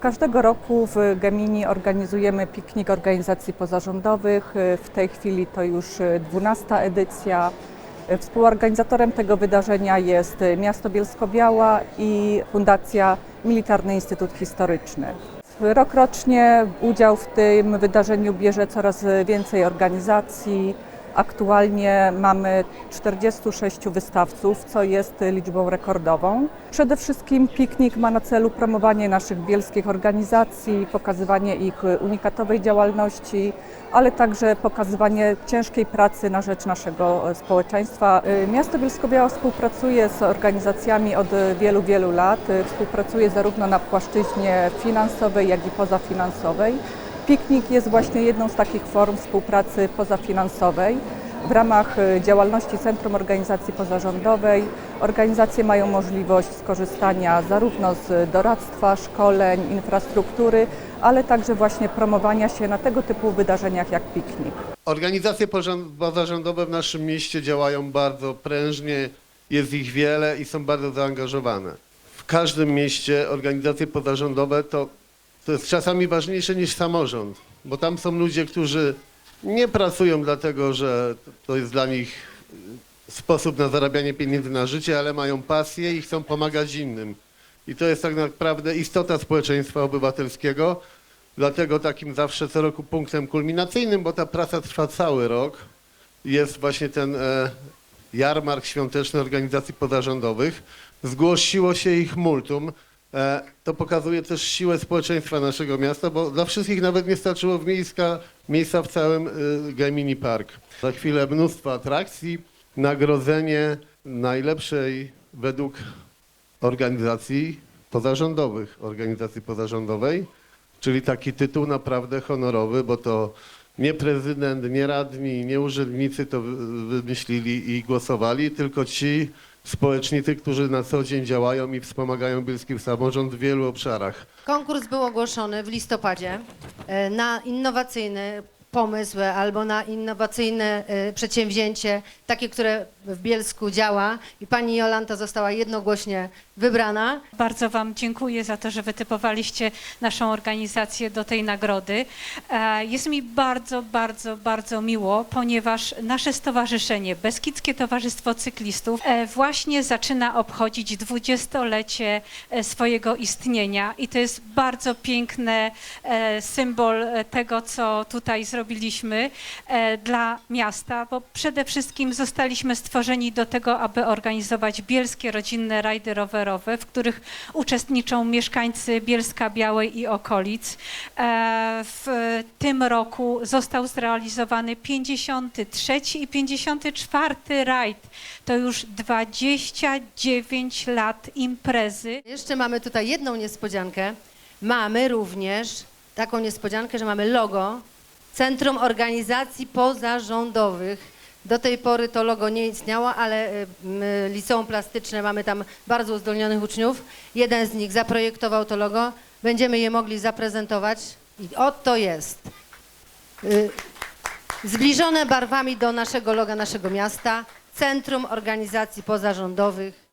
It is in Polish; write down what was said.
Każdego roku w Gemini organizujemy piknik organizacji pozarządowych. W tej chwili to już 12 edycja. Współorganizatorem tego wydarzenia jest miasto Bielsko-Biała i Fundacja Militarny Instytut Historyczny. Rokrocznie udział w tym wydarzeniu bierze coraz więcej organizacji. Aktualnie mamy 46 wystawców, co jest liczbą rekordową. Przede wszystkim piknik ma na celu promowanie naszych bielskich organizacji, pokazywanie ich unikatowej działalności, ale także pokazywanie ciężkiej pracy na rzecz naszego społeczeństwa. Miasto Bielsko-Biała współpracuje z organizacjami od wielu, wielu lat. Współpracuje zarówno na płaszczyźnie finansowej, jak i pozafinansowej. Piknik jest właśnie jedną z takich form współpracy pozafinansowej. W ramach e, działalności Centrum Organizacji Pozarządowej organizacje mają możliwość skorzystania zarówno z doradztwa, szkoleń, infrastruktury, ale także właśnie promowania się na tego typu wydarzeniach jak piknik. Organizacje pozarządowe w naszym mieście działają bardzo prężnie, jest ich wiele i są bardzo zaangażowane. W każdym mieście organizacje pozarządowe to, to jest czasami ważniejsze niż samorząd, bo tam są ludzie, którzy nie pracują dlatego, że to jest dla nich y, sposób na zarabianie pieniędzy na życie, ale mają pasję i chcą pomagać innym. I to jest tak naprawdę istota społeczeństwa obywatelskiego. Dlatego takim zawsze co roku punktem kulminacyjnym, bo ta praca trwa cały rok, jest właśnie ten e, jarmark świąteczny organizacji pozarządowych. Zgłosiło się ich multum. E, to pokazuje też siłę społeczeństwa naszego miasta, bo dla wszystkich nawet nie starczyło w miejska, miejsca w całym y, Gemini Park. Za chwilę mnóstwo atrakcji, nagrodzenie najlepszej według organizacji pozarządowych, organizacji pozarządowej, czyli taki tytuł naprawdę honorowy, bo to nie prezydent, nie radni, nie urzędnicy to wy- wymyślili i głosowali, tylko ci społecznicy, którzy na co dzień działają i wspomagają bielski samorząd w wielu obszarach. Konkurs był ogłoszony w listopadzie e, na innowacyjny pomysł albo na innowacyjne e, przedsięwzięcie, takie, które w Bielsku działa i pani Jolanta została jednogłośnie wybrana. Bardzo Wam dziękuję za to, że wytypowaliście naszą organizację do tej nagrody. E, Jest mi bardzo, bardzo, bardzo miło, ponieważ nasze stowarzyszenie, Beskidzkie Towarzystwo Cyklistów, e, właśnie zaczyna obchodzić dwudziestolecie swojego istnienia i to jest bardzo piękny symbol tego, co tutaj zrobiliśmy e, dla miasta, bo przede wszystkim zostaliśmy stworzeni do tego, aby organizować bielskie rodzinne rajdy rowerowe, w których uczestniczą mieszkańcy Bielska Białej i okolic. E, W tym roku został zrealizowany 53 i 54 rajd. To już 29 lat imprezy. Jeszcze mamy tutaj jedną niespodziankę. Mamy również taką niespodziankę, że mamy logo Centrum Organizacji Pozarządowych. Do tej pory to logo nie istniało, ale y, liceum plastyczne mamy tam bardzo uzdolnionych uczniów. Jeden z nich zaprojektował to logo. Będziemy je mogli zaprezentować. I oto jest. Y, Zbliżone barwami do naszego loga naszego miasta. Centrum Organizacji Pozarządowych.